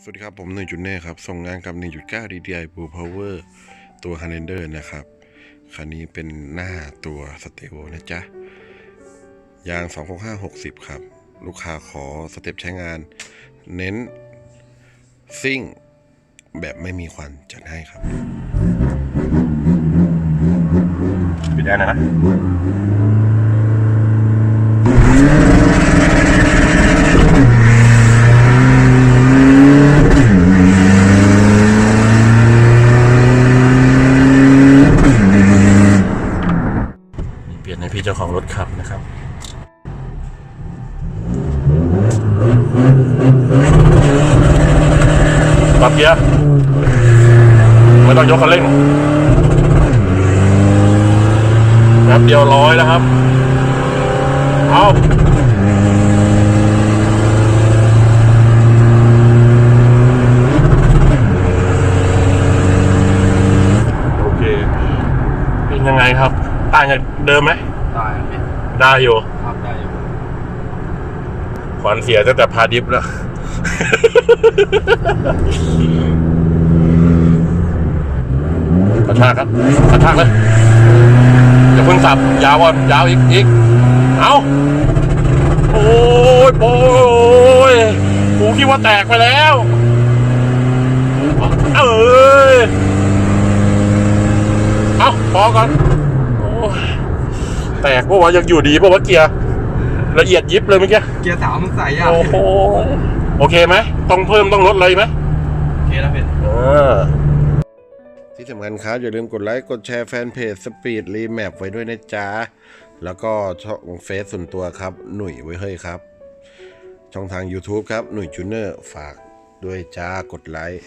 สวัสดีครับ ผมหนึ่งจุดเน่ครับ ส่งงานกับ1.9 DDI Blue Power ตัว h a r e n d e r นะครับ คันนี้เป็นหน้าตัวสเต o นะจ๊ะ ยาง 26560 ครับ ลูกค้าขอสเต็ปใช้งาน เน้นซิ่ง แบบไม่มีควันจัดให้ครับ ปิดแอร์หน่อยนะ เปลี่ยนให้พี่เจ้าของรถขับนะครับปรับเกียร์ไม่ต้องยกคันเร่งแป๊บเดียวร้อยแล้วครับ เอาโอเคเป็นยังไงครับ ต่างจากเดิมไหมได้ครับพี่ได้อยู่ครับได้อยู่ขวัญเสียตั้งแต่พาดิฟแล้ว กระชากครับกระชากเลยอย่าเพิ่งสับยาวก่อนยาวอีกอีกเอาโอ้ยโอ้ยกูคิดว่าแตกไปแล้ว เอ้ยเอาพอก่อน โอ้ยแตกปะวะยังอยู่ดีปะวะเกียร์ละเอียดยิบเลยเมื่อกี้เกียร์สามมันใส่ยากโอ้โหโอเคไหมต้องเพิ่มต้องลดอะไรไหมโอเคแล้วเป็นเออที่สำคัญครับอย่าลืมกดไลค์ กดแชร์แฟนเพจ Speed Remap ไว้ด้วยนะจ๊ะ แล้วก็ช่องเฟซส่วนตัวครับ หนุ่ยไว้เฮ้ยครับ ช่องทาง YouTube ครับ หนุ่ยจูเนอร์ฝากด้วยจ้ากดไลค์